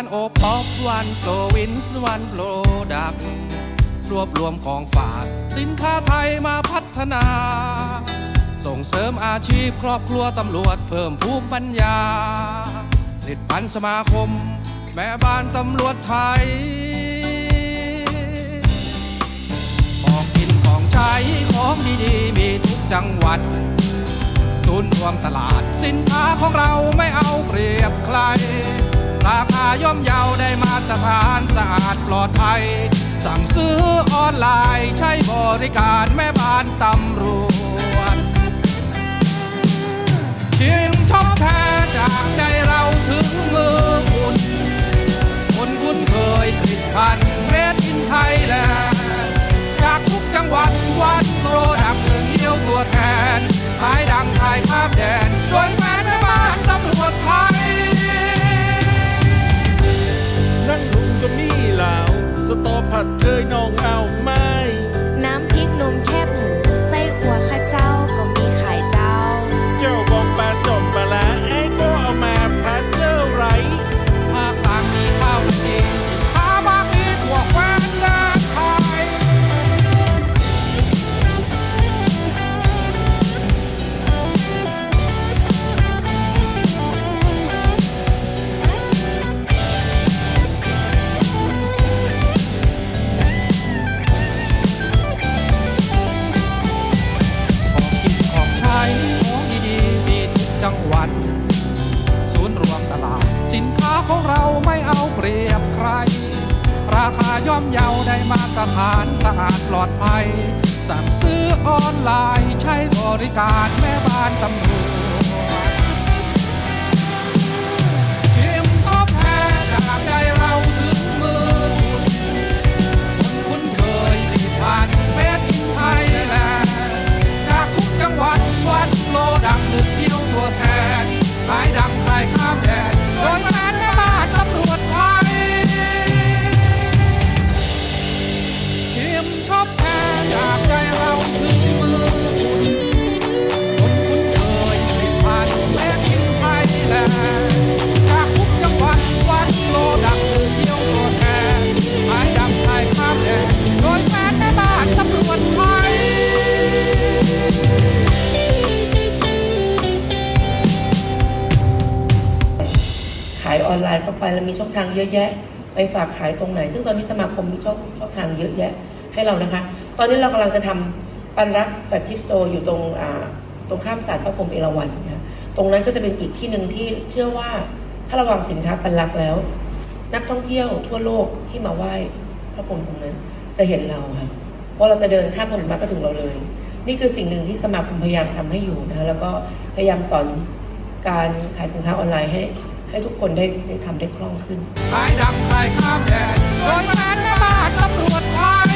การโอป๊อปวันโปรวินส์วันโปรดักรวบรวมของฝากสินค้าไทยมาพัฒนา ส่งเสริมอาชีพครอบครัวตำรวจเพิ่มภูมิปัญญาผลิตพันธ์สมาคม แม่บ้านตำรวจไทย ของกินของใช้ของดีๆ มีทุกจังหวัดศูนย์รวมตลาดสินค้าของเราไม่เอาเปรียบใคร ราคาย่อมเยาได้มาตรฐานสะอาดปลอดภัย สั่งซื้อออนไลน์ใช้บริการแม่บ้านตำรว ยน้องเอาไหมน้ ของเราไม่เอาเปรียบใคร ราคาย่อมเยาได้มาตรฐานสะอาดปลอดภัย สั่งซื้อออนไลน์ใช้บริการแม่บ้านตำรวจายออนไลน์เข้าไปแล้วมีช่องทางเยอะแยะ ไปฝากขายตรงไหน ซึ่งตอนนี้สมาคมมีช่องช่องทางเยอะแยะให้เรานะคะ ตอนนี้เรากำลังจะทำปันรักแฟชชิปสโตร์อยู่ตรงตรงข้ามศาลพระพรหมเอราวัณนะตรงนั้นก็จะเป็นอีกที่หนึ่งที่เชื่อว่าถ้าระวังสินค้าปันรักแล้ว นักท่องเที่ยวทั่วโลกที่มาไหว้พระพรหมตรงนั้นจะเห็นเราค่ะเพราะเราจะเดินข้ามถนนมาก็ถึงเราเลย นี่คือสิ่งหนึ่งที่สมาคมพยายามทำให้อยู่นะคะแล้วก็พยายามสอนการขายสินค้าออนไลน์ให้ ให้ทุกคนได้ได้ทำได้คล่องขึ้น ขายดำขายข้ามแดดโดยแฟนแม่บ้านตำรวจไทย